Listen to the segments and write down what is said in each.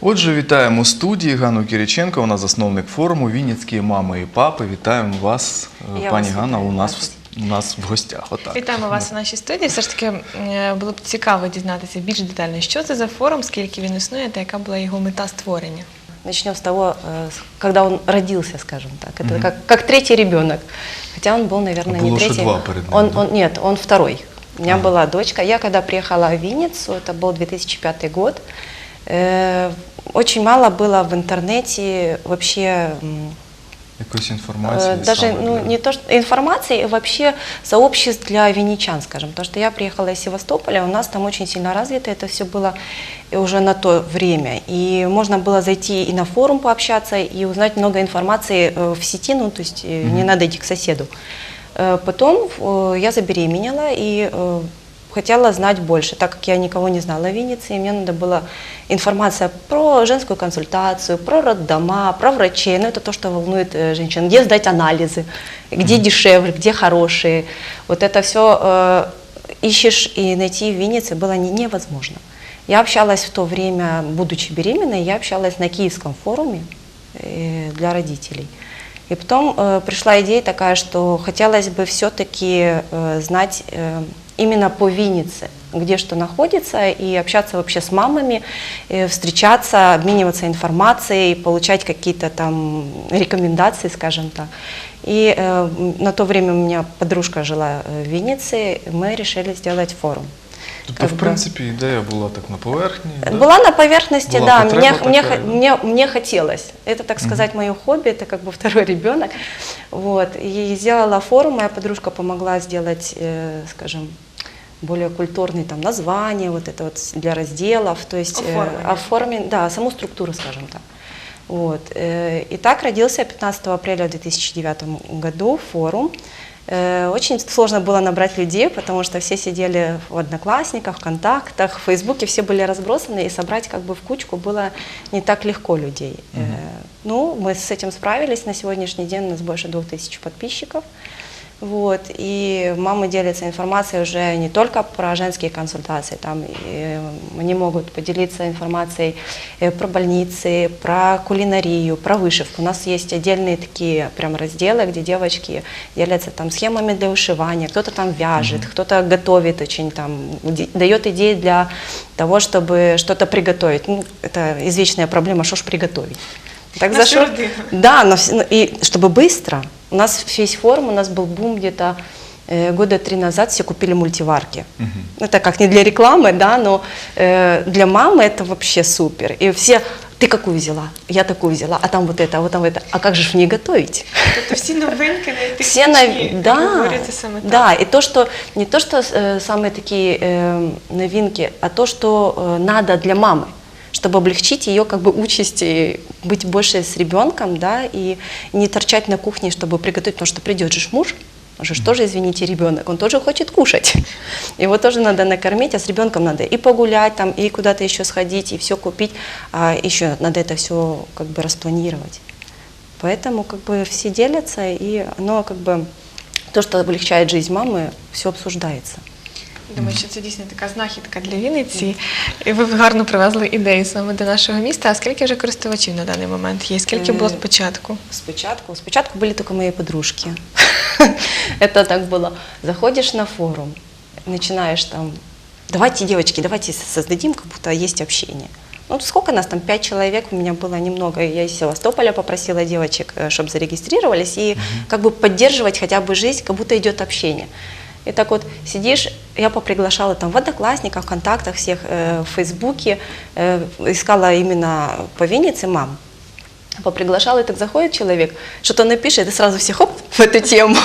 Отже, вітаємо у студії Ганну Кіріченко, вона засновник форуму Вінницькі мами і папи. Вітаємо вас, е, Я пані вас Ганна, вітаю, у нас, Бачите. в- у нас в гостях. Отак. Вітаємо вас у нашій студії. Все ж таки е, було б цікаво дізнатися більш детально, що це за форум, скільки він існує та яка була його мета створення. Начнем с того, э, с- когда он родился, скажем так. Это Мгм. как, как третий ребенок. Хотя он был, наверное, А было не же третий. два перед ним, он, да? он, нет, он второй. У меня А. была дочка. Я когда приехала в Винницу, это был 2005 год, э, очень мало было в интернете вообще м, Якоїсь інформації. Э, Даже саме ну, для- не то, что информации, вообще сообществ для винничан, скажем. Потому что я приехала из Севастополя, у нас там очень сильно развито это все было и уже на то время. И можно было зайти и на форум пообщаться, и узнать много информации э, в сети, ну, то есть э, не Мгм. надо идти к соседу. Э, Потом э, я забеременела и э, хотела знать больше, так как я никого не знала в Виннице, и мне надо было информация про женскую консультацию, про роддома, про врачей, ну это то, что волнует э, женщин, где сдать анализы, где дешевле, где хорошие, вот это все ищешь и найти в Виннице было не- невозможно. Я общалась в то время, будучи беременной, я общалась на Киевском форуме э, для родителей. И потом э, пришла идея такая, что хотелось бы все-таки э, знать э, именно по Виннице, где что находится, и общаться вообще с мамами, э, встречаться, обмениваться информацией, получать какие-то там рекомендации, скажем так. И э, м, на то время у меня подружка жила э, в Виннице, мы решили сделать форум. Тобто, как в бы. принципі, ідея була так на поверхні. да? Была на поверхности, Была да, потреба мне, мне, такая, хо- да? мне, мне хотелось. Это, так сказать, мое хобби, это как бы второй ребенок. Вот. И сделала форум, моя подружка помогла сделать, э, скажем, более культурные там названия, вот это вот для разделов, то есть э, Оформление. оформлен- да, саму структуру, скажем так. Вот. э, И так родился 15 апреля в 2009 году форум. Э, Очень сложно было набрать людей, потому что все сидели в Одноклассниках, ВКонтактах, в Фейсбуке, все были разбросаны, и собрать как бы в кучку было не так легко людей. Э, Ну, мы с этим справились, на сегодняшний день у нас больше 2000 подписчиков. Вот, и мамы делятся информацией уже не только про женские консультации, там э, они могут поделиться информацией э, про больницы, про кулинарию, про вышивку. У нас есть отдельные такие прям разделы, где девочки делятся там схемами для вышивания, кто-то там вяжет, кто-то готовит очень там, дает идеи для того, чтобы что-то приготовить. Ну, это извечная проблема, что ж приготовить. Так На зашел, родину. да, вс- ну, и чтобы быстро. У нас весь форум, у нас был бум где-то э, года три назад, все купили мультиварки. Мгм. Это как не для рекламы, да, но э, для мамы это вообще супер. И все, ты какую взяла? Я такую взяла, а там вот это, а вот там это. А как же ж в ней готовить? Тобто всі новинки Все на... найтехнічні да, говоряться саме так. да, и то, что не то, что э, самые такие э, новинки, а то, что э, надо для мамы, чтобы облегчить ее как бы участь и быть больше с ребенком, да, и не торчать на кухне, чтобы приготовить, потому что придет же муж, он же тоже, извините, ребенок, он тоже хочет кушать. Его тоже надо накормить, а с ребенком надо и погулять, там, и куда-то еще сходить, и все купить, а еще надо это все как бы распланировать. Поэтому как бы все делятся, и оно как бы то, что облегчает жизнь мамы, все обсуждается. Думаю, що це дійсно така знахідка для Вінниці. І ви гарно привезли ідеї саме до нашого міста. А скільки вже користувачів на даний момент є? Скільки було Е, спочатку? Спочатку, спочатку были только мои подружки. Это так было. Заходишь на форум, начинаешь там, давайте, девочки, давайте создадим, как будто есть общение. Ну, сколько нас там, пять человек, у меня было немного. Я из Севастополя попросила девочек, чтобы зарегистрировались и как бы поддерживать хотя бы жизнь, как будто идет общение. И так вот сидишь, я поприглашала там в Одноклассниках, ВКонтактах всех, э, в Фейсбуке, э, искала именно по Виннице мам. Поприглашала, и так заходит человек, что-то напишет, и сразу все хоп в эту тему.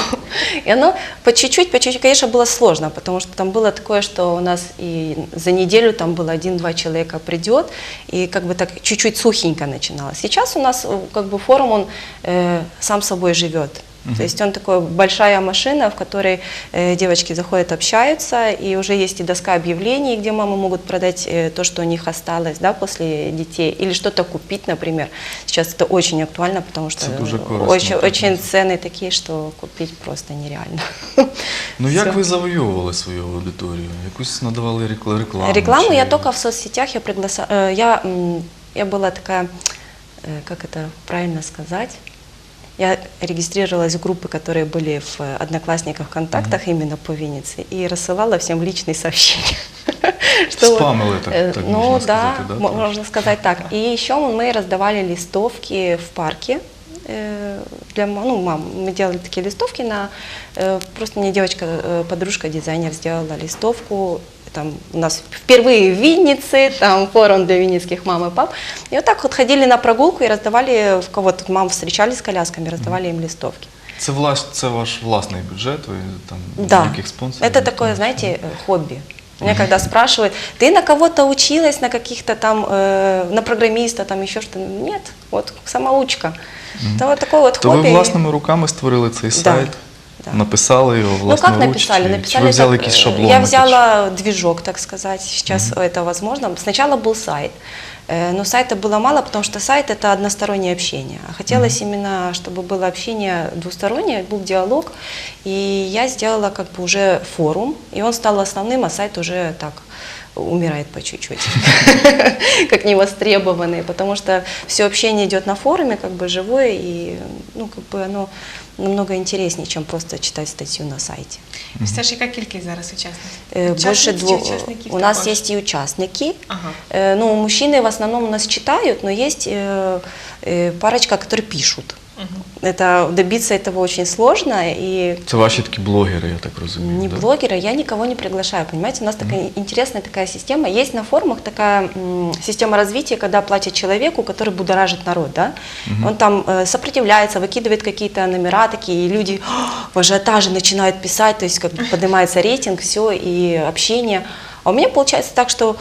И оно по чуть-чуть, по чуть-чуть, конечно, было сложно, потому что там было такое, что у нас и за неделю там было один-два человека придет, и как бы так чуть-чуть сухенько начиналось. Сейчас у нас э, как бы форум, он э, сам собой живет. То есть он такой большая машина, в которой э, девочки заходят, общаются, и уже есть и доска объявлений, где мамы могут продать э, то, что у них осталось, да, после детей, или что-то купить, например. Сейчас это очень актуально, потому что э, очень, очень цены такие, что купить просто нереально. Ну як Всё. ви завойовували свою аудиторію? Якусь надавали рекла- рекламу? Рекламу чи- я только в соцсетях, я приглашала, я м, я была такая, э, как это правильно сказать, я регистрировалась в группы, которые были в э, Одноклассниках, ВКонтактах именно по Виннице, и рассылала всем личные сообщения. Что вот, Спамили, так- э, так Ну можно да, сказать, да, можно сказать так. И еще мы раздавали листовки в парке э, для ну, мам. Мы делали такие листовки на... Просто мне девочка, подружка, дизайнер сделала листовку Там у нас впервые в Виннице, там форум для винницких мам и пап. И вот так вот ходили на прогулку и раздавали, в кого тут мам встречались с колясками, раздавали им листовки. Це, влас, це ваш власний бюджет, ви там Да, ніяких спонсорів? это ніхто такое, не знаете, э, хобби. Меня когда спрашивают, ты на кого-то училась, на каких-то там, э, на программиста, там еще что-то? Нет, вот самоучка. Это вот такое вот То хобби. ви власними руками створили цей Да, сайт, да. написали його Ну власноруч? как написали? Написали ви взяли э, шаблони? Я взяла движок, так сказать. Сейчас это возможно. Сначала был сайт. Э, Но сайта было мало, потому что сайт это одностороннее общение. А хотелось именно, чтобы было общение двустороннее, был диалог. И я сделала как бы уже форум, и он стал основным, а сайт уже так умирает по чуть-чуть, как невостребованный, потому что все общение идет на форуме, как бы живое, и ну, как бы оно намного интереснее, чем просто читать статью на сайте. Стеж, яка кількість зараз учасників? Э, Больше Учасниць чи двух. учасників У нас також? також? есть и участники. Ага. Э, Ну, мужчины в основном у нас читают, но есть э, э, парочка, которые пишут. Это добиться этого очень сложно, и Це ваші такі блогери, я так розумію. не да? блогера, я никого не приглашаю, понимаете? У нас такая интересная такая система. Есть на форумах такая м, система развития, когда платят человеку, который будоражит народ, да? Он там э, сопротивляется, выкидывает какие-то номера такие, и люди в ажиотаже начинают писать, то есть как бы поднимается рейтинг, все, и общение. А у меня получается так, что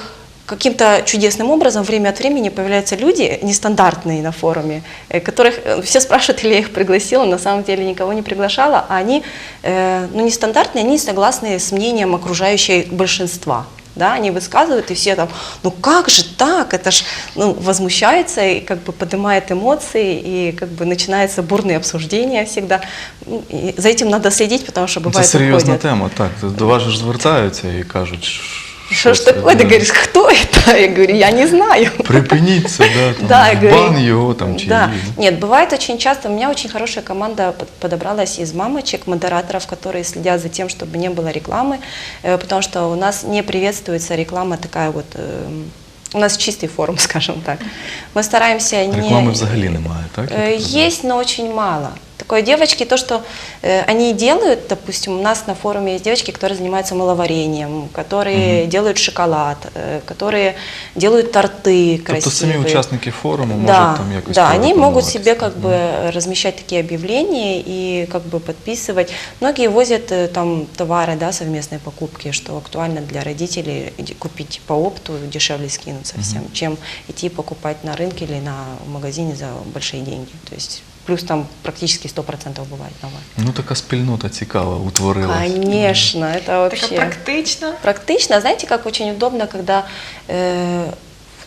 каким-то чудесным образом время от времени появляются люди нестандартные на форуме, э, которых э, все спрашивают, или я их пригласила, на самом деле никого не приглашала, а они э, ну, нестандартные, они согласны с мнением окружающего большинства. Да, они высказывают, и все там, ну как же так, это ж, ну, возмущается, и как бы поднимает эмоции, и как бы начинается бурные обсуждения всегда. Ну, и за этим надо следить, потому что бывает Це серйозна уходят. тема, так. До вас же звертаються і кажуть, Что ж це, такое? Ты да. говоришь, кто это? Я говорю, я не знаю. Припиніть це, да, там, Да, я говорю, бан його там чи да. її, да? Нет, бывает очень часто, у меня очень хорошая команда под- подобралась из мамочек, модераторов, которые следят за тем, чтобы не было рекламы, э, потому что у нас не приветствуется реклама такая вот, эм, у нас чистый форум, скажем так. Мы стараемся не... Реклами взагалі немає, так? я Э, так розумію? Есть, но очень мало. Такое девочки, то, что э, они делают, допустим, у нас на форуме есть девочки, которые занимаются маловарением, которые делают шоколад, э, которые делают торты красивые. Тобто самі учасники форуму можуть Да, там якось да, они могут себе как бы размещать такие объявления и как бы подписывать. Многие возят э, там товары, да, совместные покупки, что актуально для родителей купить по опту, дешевле скинуться всем, чем идти покупать на рынке или на магазине за большие деньги. То есть плюс там практически 100% бывает товар. Ну така спільнота цікава утворилась. Конечно, это вообще... практична. Практично, знаете, как очень удобно, когда э,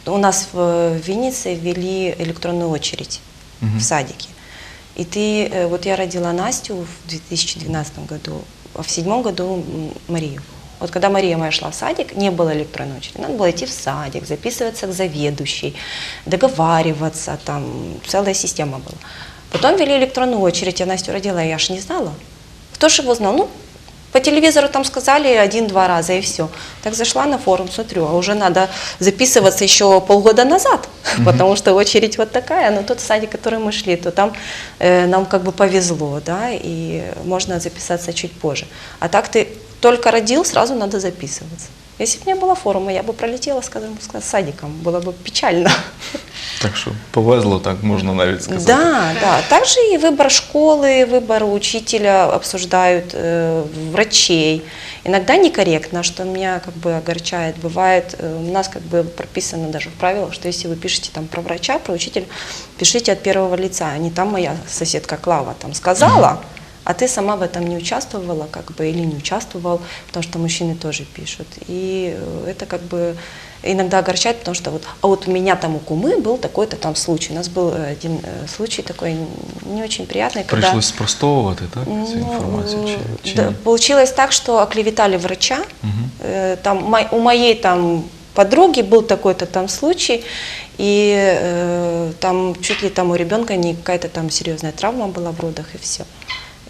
у нас в Виннице ввели электронную очередь Мгм. в садике. И ты, э, вот я родила Настю в 2012 году, а в седьмом году Марию. Вот когда Мария моя шла в садик, не было электронной очереди. Надо было идти в садик, записываться к заведующей, договариваться, там целая система была. Потом ввели электронную очередь, я Настю родила, я ж не знала. Кто ж его знал? Ну, по телевизору там сказали один-два раза и все. Так зашла на форум, смотрю, а уже надо записываться еще полгода назад, потому что очередь вот такая. Но тот садик, который мы шли, то там э, нам как бы повезло, да, и можно записаться чуть позже. А так ты только родил, сразу надо записываться. Если бы не было форума, я бы пролетела, скажем, с садиком. Было бы печально. Так що повезло, так можна навіть сказати. Да, да. Также и выбор школы, выбор учителя обсуждают, э, врачей. Иногда некорректно, что меня как бы огорчает. Бывает, э, у нас как бы прописано даже в правилах, что если вы пишете там про врача, про учителя, пишите от первого лица, а не там моя соседка Клава там сказала, а ты сама в этом не участвовала, как бы, или не участвовал, потому что мужчины тоже пишут. И э, это как бы иногда огорчает, потому что вот, а вот у меня там у кумы был такой-то там случай. У нас был э, один э, случай такой не очень приятный, когда... Прийшлось спростовувати, так, цю Ну, інформацію? Чи, чи да, ні? получилось так, что оклеветали врача. Мгм. Э, Там, мо- у моей там подруги, был такой-то там случай, и э, там чуть ли там у ребенка не какая-то там серьезная травма была в родах, и все.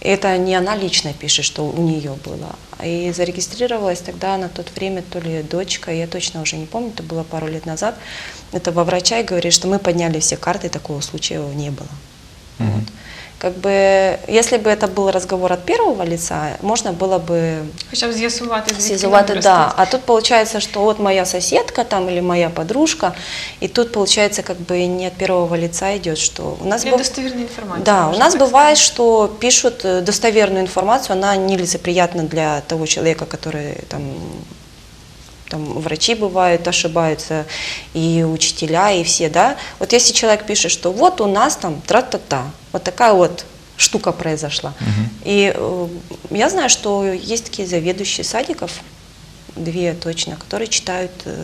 Это не она лично пишет, что у нее было. И зарегистрировалась тогда на тот время то ли дочка, я точно уже не помню, это было пару лет назад. Это во врача и говорит, что мы подняли все карты, такого случая не было. Мгм. Как бы, если бы это был разговор от первого лица, можно было бы Хоча б з'ясувати, звідки Связывать, нам да. ростуть. А тут получается, что вот моя соседка там или моя подружка, и тут получается как бы не от первого лица идет, что у нас быв- Недостовірна інформація. Да, у можна нас так бывает, что пишут э, достоверную информацию, она нелицеприятна для того человека, который там там врачи бывают, ошибаются, и учителя, и все, да. Вот если человек пишет, что вот у нас там тра-та-та, вот такая вот штука произошла. И э, я знаю, что есть такие заведующие садиков, две точно, которые читают э,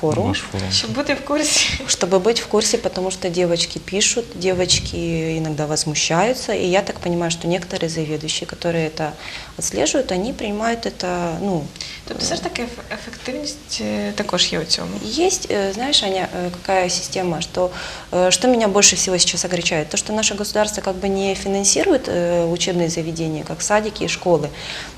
форум. Ваш форум. сказати. Щоб бути в курсі. Чтобы быть в курсе, потому что девочки пишут, девочки иногда возмущаются, и я так понимаю, что некоторые заведующие, которые это отслеживают, они принимают это, ну, Тобто все ж таки еф- ефективність е, також є у цьому. есть, э, знаешь, Аня, э, какая система, что, э, что меня больше всего сейчас огорчает, то, что наше государство как бы не финансирует э, учебные заведения, как садики и школы,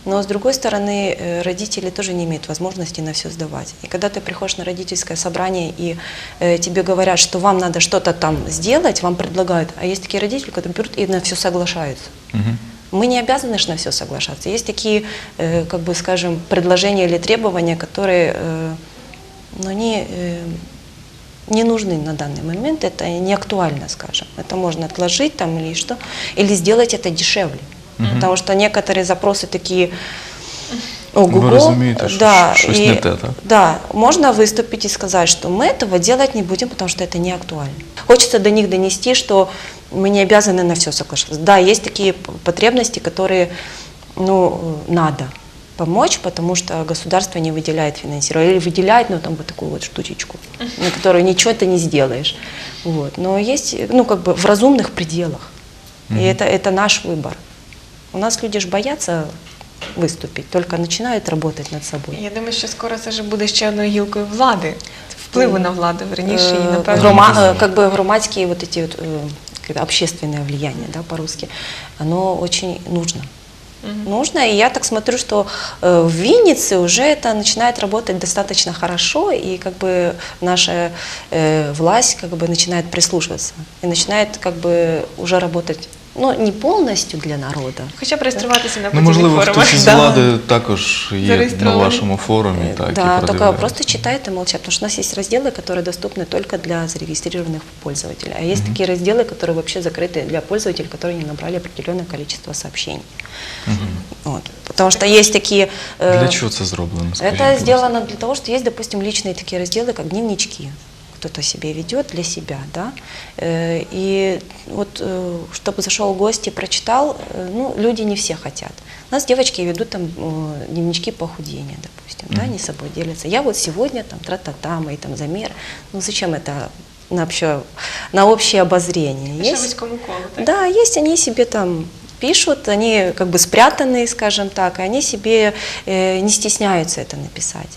но с другой стороны, э, родители тоже не имеют возможности на все сдавать. И когда ты приходишь на родительское собрание и э, тебе говорят, что вам надо что-то там сделать, вам предлагают, а есть такие родители, которые берут и на все соглашаются. Мгм. Мы не обязаны ж на все соглашаться. Есть такие, э, как бы скажем, предложения или требования, которые э, ну, они э, не нужны на данный момент, это не актуально, скажем. Это можно отложить там или что, или сделать это дешевле. Потому что некоторые запросы такие, ого-го, Ви розумієте, що да, щось и- не те, так? да, можно выступить и сказать, что мы этого делать не будем, потому что это не актуально. Хочется до них донести, что мы не обязаны на все соглашаться. Да, есть такие потребности, которые ну, надо помочь, потому что государство не выделяет финансирование. Или выделяет, но там вот такую вот штучечку, на которую ничего ты не сделаешь. Вот. Но есть, ну, как бы в разумных пределах. И это, это наш выбор. У нас люди ж боятся выступить, только начинают работать над собой. Я думаю, що скоро це вже буде ще одною гілкою влади, впливу на владу, верніше, і Э, напевно. грома- Безусловно. э, как бы громадские вот эти вот, э, как это, общественное влияние, да, по-русски, оно очень нужно. Нужно, и я так смотрю, что э, в Виннице уже это начинает работать достаточно хорошо, и как бы наша э, власть как бы начинает прислушиваться и начинает как бы уже работать, ну, не полностью для народа, Хоча б реєструватися на Ну, подібних можливо, форумах. хтось із Да. влади також є на Зареєстрований. вашому форумі. Так, і да, только продивляється. просто читают и молчат, потому что у нас есть разделы, которые доступны только для зарегистрированных пользователей, а есть такие разделы, которые вообще закрыты для пользователей, которые не набрали определенное количество сообщений. Вот. Потому что есть такие... э, Для чого це зроблено? скажіть, будь Это ласка? сделано для того, что есть, допустим, личные такие разделы, как дневнички. Кто-то себе ведет для себя, да. Э, И вот, э, чтобы зашел гость и прочитал, э, ну, люди не все хотят. У нас девочки ведут там дневнички похудения, допустим, да, они собой делятся. Я вот сегодня там тра-та-та, мои там замеры. Ну, зачем это на общее, на общее обозрение? Есть- колу, так? да, есть они себе там пишут, они как бы спрятанные, скажем так, и они себе э, не стесняются это написать.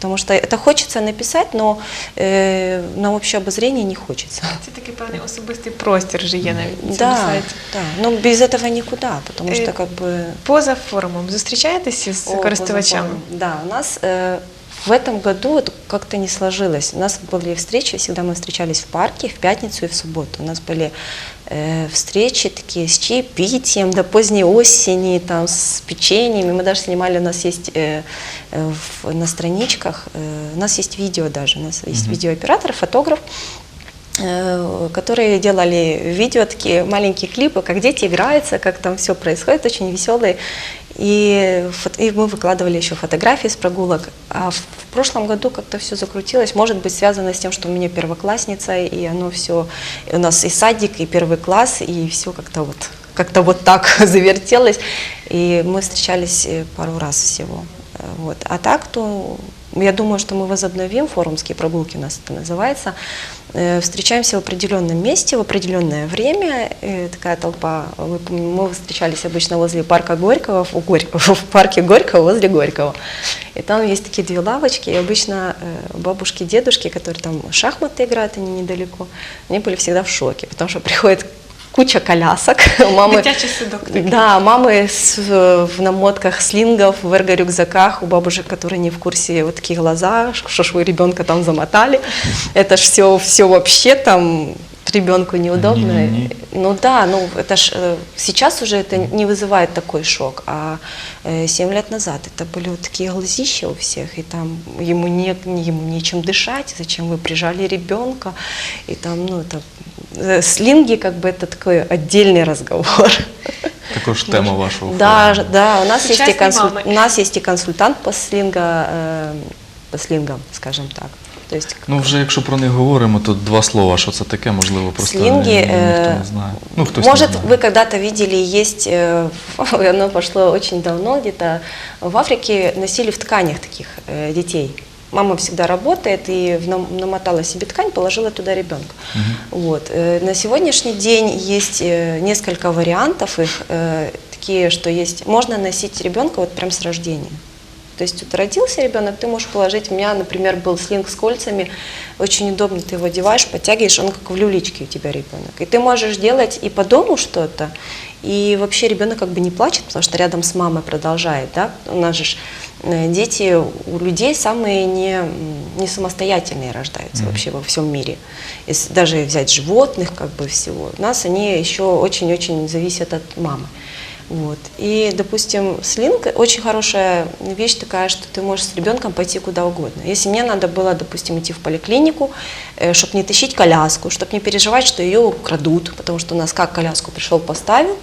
Потому что это хочется написать, но э, на общее обозрение не хочется. Це такий певний особистий простір вже є навіть на цьому Да, сайті. да, но без этого никуда, потому Э, что как бы... Поза форумом зустрічаєтеся з О, користувачами? поза- Да, у нас э, в этом году вот как-то не сложилось. У нас были встречи, всегда мы встречались в парке в пятницу и в субботу. У нас были э, встречи такие с чаепитием до поздней осени, там, с печеньями. Мы даже снимали, у нас есть э, э, в- на страничках, э, у нас есть видео даже, у нас есть видеооператор, фотограф, которые делали видео, такие маленькие клипы, как дети играются, как там все происходит, очень веселые. И, и мы выкладывали еще фотографии с прогулок. А в, в прошлом году как-то все закрутилось, может быть, связано с тем, что у меня первоклассница, и оно все, у нас и садик, и первый класс, и все как-то вот, как-то вот так завертелось. И мы встречались э, пару раз всего. Э, Вот. А так, то я думаю, что мы возобновим форумские прогулки, у нас это называется. Э, Встречаемся в определенном месте, в определенное время. Э, Такая толпа. Мы, мы встречались обычно возле парка Горького, в, Горь- в парке Горького, возле Горького. И там есть такие две лавочки, и обычно э, бабушки, дедушки, которые там шахматы играют, они недалеко, они были всегда в шоке, потому что приходит куча колясок, мамы... Дитячий садок. Да, мамы с, э, в намотках слингов, в эрго-рюкзаках, у бабушек, которые не в курсе, вот такие глаза, что ж вы ребенка там замотали. Это ж все, все вообще там ребенку неудобно. Не-не-не. Ну да, ну это ж э, сейчас уже это не вызывает такой шок, а э, 7 лет назад это были вот такие глазища у всех, и там ему, не, ему нечем дышать, зачем вы прижали ребенка, и там, ну это э, слинги как бы это такой отдельный разговор. Також тема вашого Да, форуму. ж- да, у нас есть и Сучасні консуль- мами. у нас есть и консультант по слинга, э, по слингам, скажем так. То есть Ну, вже якщо про них говоримо, то два слова, що це таке, можливо, просто Слинги, ні- ніхто э, не знає. Ну, хтось Может, не знає. вы когда-то видели, есть, э, оно пошло очень давно, где-то в Африке носили в тканях таких э, детей. Мама всегда работает и намотала себе ткань, положила туда ребенка. Вот. э, На сегодняшний день есть э, несколько вариантов их, э, такие, что есть, можно носить ребенка вот прям с рождения. То есть вот родился ребенок, ты можешь положить, у меня, например, был слинг с кольцами, очень удобно, ты его одеваешь, подтягиваешь, он как в люлечке у тебя ребенок. И ты можешь делать и по дому что-то, и вообще ребенок как бы не плачет, потому что рядом с мамой продолжает, да, у нас же э, дети у людей самые не, не самостоятельные рождаются вообще во всем мире. Если даже взять животных, как бы всего, у нас они еще очень-очень зависят от мамы. Вот. И, допустим, слинг очень хорошая вещь такая, что ты можешь с ребенком пойти куда угодно. Если мне надо было, допустим, идти в поликлинику, чтобы не тащить коляску, чтобы не переживать, что ее украдут, потому что у нас как коляску пришел, поставил,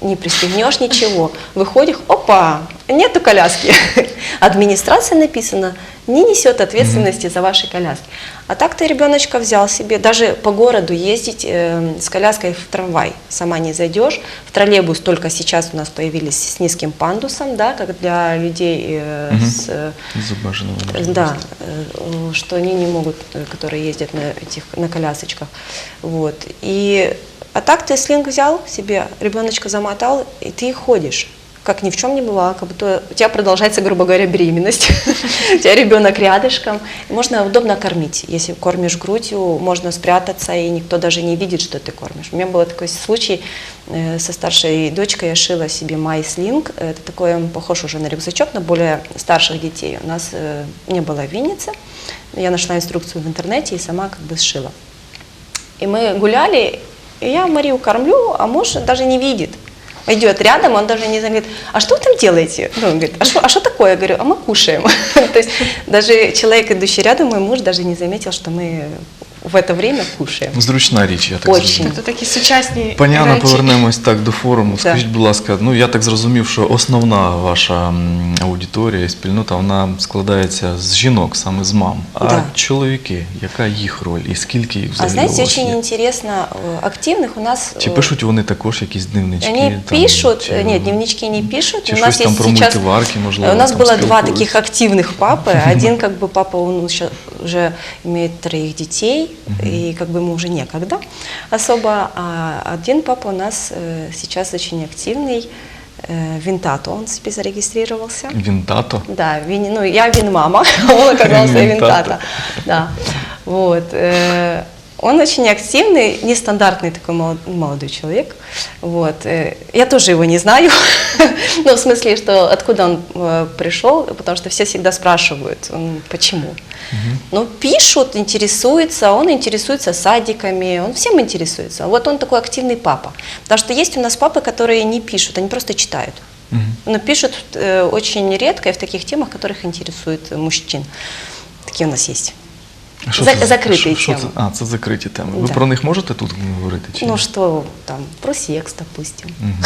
не пристегнешь ничего, выходишь, опа, нету коляски. Администрация написано, не несет ответственности за ваши коляски. А так ты ребеночка взял себе, даже по городу ездить э, с коляской в трамвай, сама не зайдешь. В троллейбус только сейчас у нас появились с низким пандусом, да, как для людей э, с э, З обмеженими можливостями. да, э, что они не могут, э, которые ездят на этих на колясочках, вот. И а так ты слинг взял себе, ребеночка замотал, и ты ходишь как ни в чем не бывало, как будто у тебя продолжается, грубо говоря, беременность. У тебя ребенок рядышком. Можно удобно кормить. Если кормишь грудью, можно спрятаться, и никто даже не видит, что ты кормишь. У меня был такой случай э, со старшей дочкой. Я шила себе май слинг. Это такой, он похож уже на рюкзачок, на более старших детей. У нас э, не было в Виннице. Я нашла инструкцию в интернете и сама как бы сшила. И мы гуляли, и я Марию кормлю, а муж даже не видит. Идет рядом, он даже не говорит, а что вы там делаете? Ну, он говорит, а что, а такое? Я говорю, а мы кушаем. То есть даже человек, идущий рядом, мой муж даже не заметил, что мы в это время кушаем. Зручна річ, я так Очень. зрозумів. Тобто такі сучасні Пані Анна, речі. повернемось так до форуму. Да. Скажіть, будь ласка, ну я так зрозумів, що основна ваша м, аудиторія і спільнота вона складається з жінок, саме з мам. А Да. чоловіки, яка їх роль і скільки їх А взагалі знаете, у вас очень є? интересно, э, активных у нас... Чи э, пишуть вони також якісь дневнички? Они там, пишут, чи- э, нет, дневнички не пишут. чи щось там про мультиварки, можливо, у нас там было два спілкуються? таких активных папы. Один как бы папа, он ща- уже имеет троих детей, и как бы ему уже некогда особо. А один папа у нас э, сейчас очень активный, э, Винтато, он себе зарегистрировался. Він тато? Да, вин, ну я вин-мама, он оказался вин-тата. Да, вот. э, Он очень активный, нестандартный такой молод- молодой человек. Вот. э, Я тоже его не знаю. Ну, в смысле, что откуда он э, пришел, потому что все всегда спрашивают, почему. Ну, пишут, интересуется, он интересуется садиками, он всем интересуется. Вот он такой активный папа. Потому что есть у нас папы, которые не пишут, они просто читают. Но пишут э, очень редко и в таких темах, которых интересует мужчин. Такие у нас есть. А що За- це- закриті що- що теми. це? А, це закриті теми. Ви Да. про них можете тут говорити? Чи Ну ні? что там, про секс, допустим. Мгм.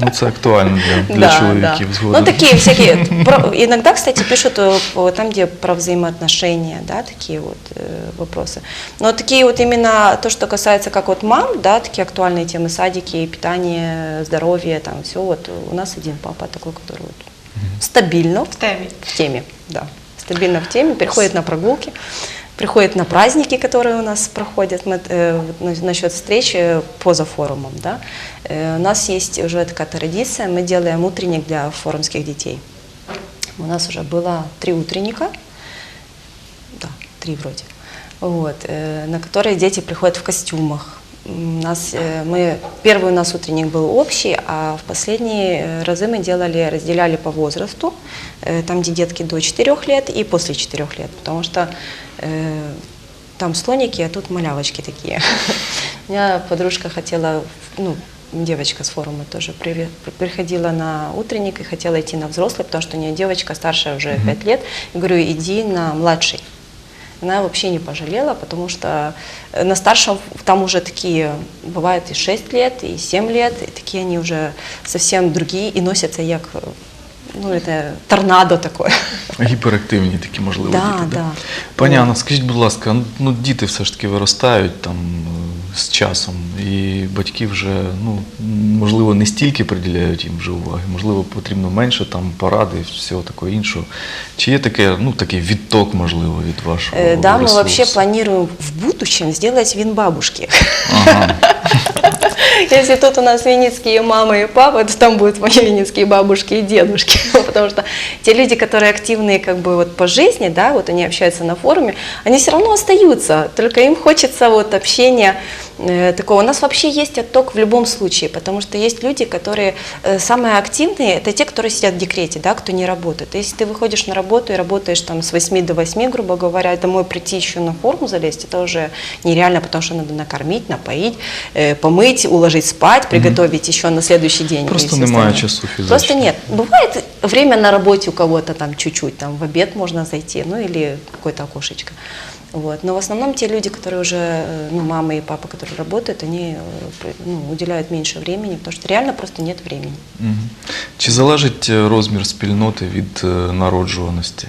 Ну, це актуально для, для Да, чоловіків да. згодом. Ну, такие всякие. про- иногда, кстати, пишут э, по- там, где про взаимоотношения, да, такие вот э, вопросы. Но такие вот именно то, что касается как вот мам, да, такие актуальные темы, садики, питание, здоровье, там все, вот у нас один папа такой, который вот стабильно в темі. в теме, да, стабильно в теме, приходит на прогулки, приходит на праздники, которые у нас проходят, мы, э, насчет встреч поза форумом, да, Э, у нас есть уже такая традиция, мы делаем утренник для форумских детей. У нас уже было три утренника, да, три вроде, вот, э, на которые дети приходят в костюмах. Нас, э, мы, первый у нас утренник был общий, а в последние э, разы мы делали, разделяли по возрасту, э, там, где детки до 4 лет и после 4 лет, потому что там слоники, а тут малявочки такие. У меня подружка хотела, ну, девочка с форума тоже приве- приходила на утренник и хотела идти на взрослый, потому что у нее девочка старшая уже 5 лет. Говорю, иди на младший. Она вообще не пожалела, потому что э, на старшем там уже такие, бывают и 6 лет, и 7 лет, и такие они уже совсем другие і носятся як, е, ну, це торнадо таке. Гіперактивні такі можливо Да, діти. да. Пані Анна, скажіть, будь ласка, ну діти все ж таки виростають там е, з часом, і батьки вже ну можливо не стільки приділяють їм вже уваги, можливо, потрібно менше там поради і всього такого іншого. Чи є таке, ну такий відток, можливо, від вашого? Э, Да, мы ресурсу? вообще планируем в будущем сделать вин бабушки. Ага. Если тут у нас винницкие мамы и папы, то там будут мои винницкие бабушки и дедушки. Потому что те люди, которые активные как бы вот по жизни, да, вот они общаются на форуме, они все равно остаются, только им хочется вот общения э, такого. У нас вообще есть отток в любом случае, потому что есть люди, которые э, самые активные, это те, которые сидят в декрете, да, кто не работает. Если ты выходишь на работу и работаешь там с 8 до 8, грубо говоря, домой прийти еще на форум залезть, это уже нереально, потому что надо накормить, напоить, э, помыть, уложить спать, приготовить еще на следующий день. Просто немає часу фізично. Просто нет. Бывает время на работе у кого-то там чуть-чуть, там в обед можно зайти, ну или какое-то окошечко. Вот. Но в основном те люди, которые уже, э, ну, мама и папа, которые работают, они э, при- ну, уделяют меньше времени, потому что реально просто нет времени. Мгм. Чи залежить е, розмір спільноти від е, народжуваності?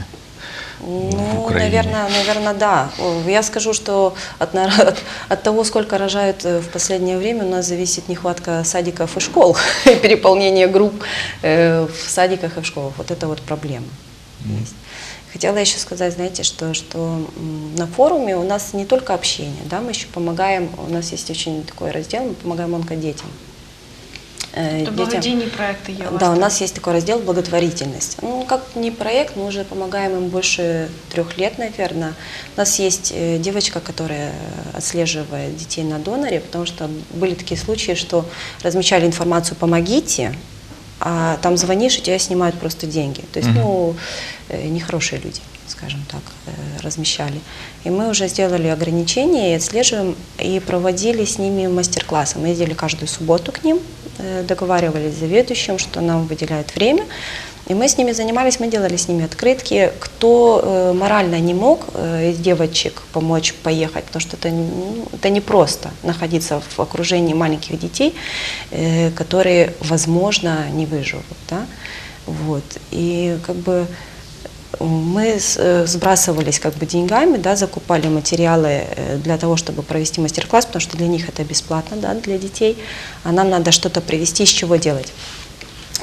в Ну, Украине? наверное, наверное, да. О, Я скажу, что от, на- от, от того, сколько рожают э, в последнее время, у нас зависит нехватка садиков и школ, и переполнение групп э, в садиках и в школах. Вот это вот проблема есть. Хотела еще сказать, знаете, что, что м, на форуме у нас не только общение, да, мы еще помогаем, у нас есть очень такой раздел, мы помогаем онкодетям. Э, То детям- благодійні проекти є у вас. да, у так? нас есть такой раздел благотворительность. Ну, как не проект, мы уже помогаем им больше трех лет, наверное. У нас есть э, девочка, которая э, отслеживает детей на доноре, потому что были такие случаи, что размещали информацию «помогите», а там звонишь, и тебя снимают просто деньги. То есть, ну, э, нехорошие люди, скажем так, э, размещали. И мы уже сделали ограничения и отслеживаем, и проводили с ними мастер-классы. Мы ездили каждую субботу к ним, э, договаривались с заведующим, что нам выделяет время. И мы с ними занимались, мы делали с ними открытки. Кто э, морально не мог э, девочек помочь поехать, потому что это, ну, это непросто находиться в окружении маленьких детей, э, которые, возможно, не выживут. Да? Вот. И как бы мы с- э, сбрасывались как бы деньгами, да, закупали материалы э, для того, чтобы провести мастер-класс, потому что для них это бесплатно, да, для детей, а нам надо что-то привезти, из чего делать.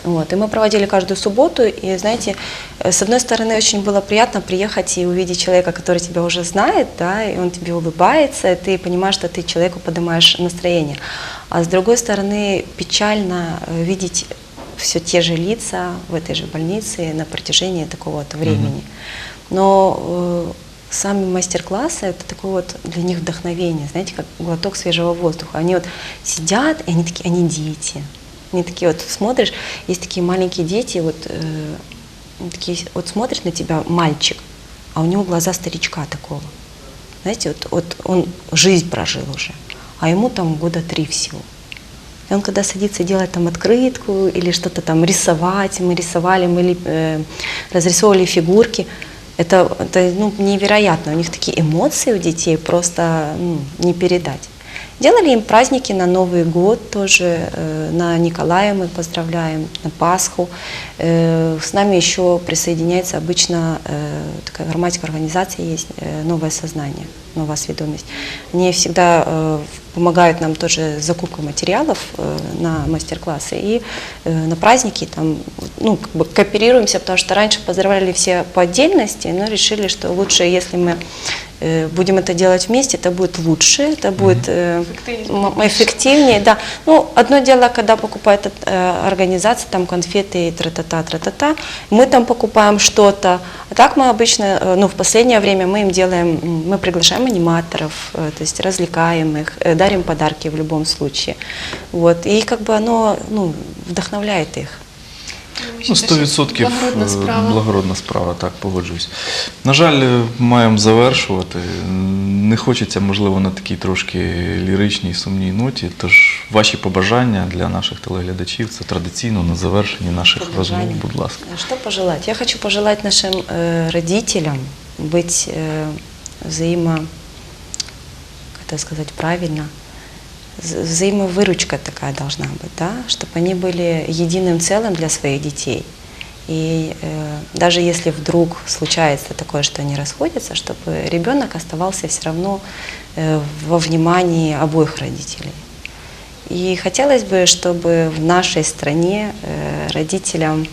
Вот. И мы проводили каждую субботу, и, знаете, э, с одной стороны, очень было приятно приехать и увидеть человека, который тебя уже знает, да, и он тебе улыбается, и ты понимаешь, что ты человеку поднимаешь настроение. А с другой стороны, печально э, видеть все те же лица в этой же больнице на протяжении такого вот времени. Но э, сами мастер-классы это такое вот для них вдохновение, знаете, как глоток свежего воздуха. Они вот сидят, и они такие, они дети. Они такие вот смотришь, есть такие маленькие дети, вот, э, такие, вот смотрит на тебя мальчик, а у него глаза старичка такого. Знаете, вот, вот он жизнь прожил уже, а ему там года три всего. И он когда садится делать там открытку или что-то там рисовать, мы рисовали, мы э, разрисовывали фигурки, это, это ну, невероятно. У них такие эмоции у детей просто ну, не передать. Делали им праздники на Новый год тоже, э, на Николая мы поздравляем, на Пасху. Э, С нами еще присоединяется обычно э, такая громадская организация есть, «Новое сознание», «Новая сведомость». Они всегда помогают нам тоже с закупкой материалов на мастер-классы и на праздники там, ну, как бы кооперируемся, потому что раньше поздравляли все по отдельности, но решили, что лучше, если мы будем это делать вместе, это будет лучше, это будет э, Эффективнее. эффективнее, да. Ну, одно дело, когда покупает э, организация, там конфеты и тра-та-та, тра-та-та, мы там покупаем что-то. А так мы обычно, э, ну, в последнее время мы им делаем, мы приглашаем аниматоров, э, то есть развлекаем их, э, дарим подарки в любом случае. Вот. И как бы оно, ну, вдохновляет их. Ну, 100% Благородна е, справа. благородна справа, так, погоджуюсь. На жаль, е, маємо завершувати. Не хочеться, можливо, на такій трошки ліричній сумній ноті. Тож ваші побажання для наших телеглядачів це традиційно на завершенні наших розмов, Пожелания. будь ласка. Что пожелать? Я хочу пожелать нашим э, родителям быть э, взаимо, как это сказать правильно, З- взаимовыручка такая должна быть, да, чтобы они были единым целым для своих детей. И э, даже если вдруг случается такое, что они расходятся, чтобы ребенок оставался все равно э, во внимании обоих родителей. И хотелось бы, чтобы в нашей стране э, родителям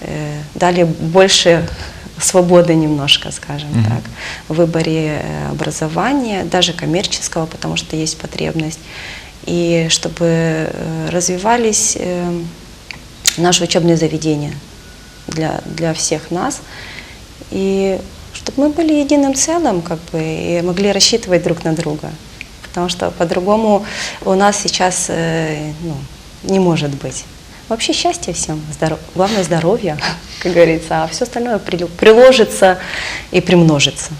э, дали больше свободы немножко, скажем Мгм. так, в выборе э, образования, даже коммерческого, потому что есть потребность, и чтобы э, развивались э, наши учебные заведения для, для всех нас, и чтобы мы были единым целым, как бы, и могли рассчитывать друг на друга. Потому что по-другому у нас сейчас ну, не может быть. Вообще счастье всем, здоров... главное здоровье, как говорится, а все остальное приложится и примножится.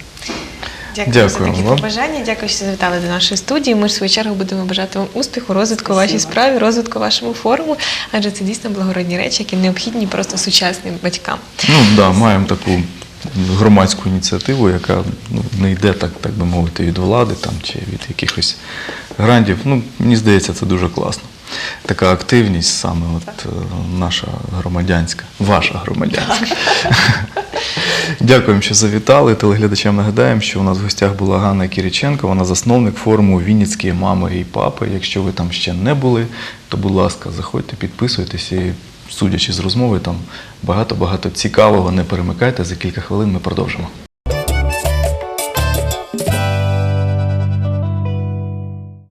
Дякую, за такі вам. побажання. Дякую, що завітали до нашої студії. Ми ж в свою чергу будемо бажати вам успіху, розвитку вашій справі, розвитку вашому форуму, адже це дійсно благородні речі, які необхідні просто сучасним батькам. Ну так, да, маємо таку громадську ініціативу, яка ну, не йде, так, так би мовити, від влади там, чи від якихось грантів. Ну, мені здається, це дуже класно. Така активність саме от, е, наша громадянська, ваша громадянська. Дякуємо, що завітали. Телеглядачам нагадаємо, що у нас в гостях була Ганна Кіріченко, вона засновник форуму Вінницькі мами і папи. Якщо ви там ще не були, то будь ласка, заходьте, підписуйтесь і судячи з розмови, там багато-багато цікавого. Не перемикайте. За кілька хвилин ми продовжимо.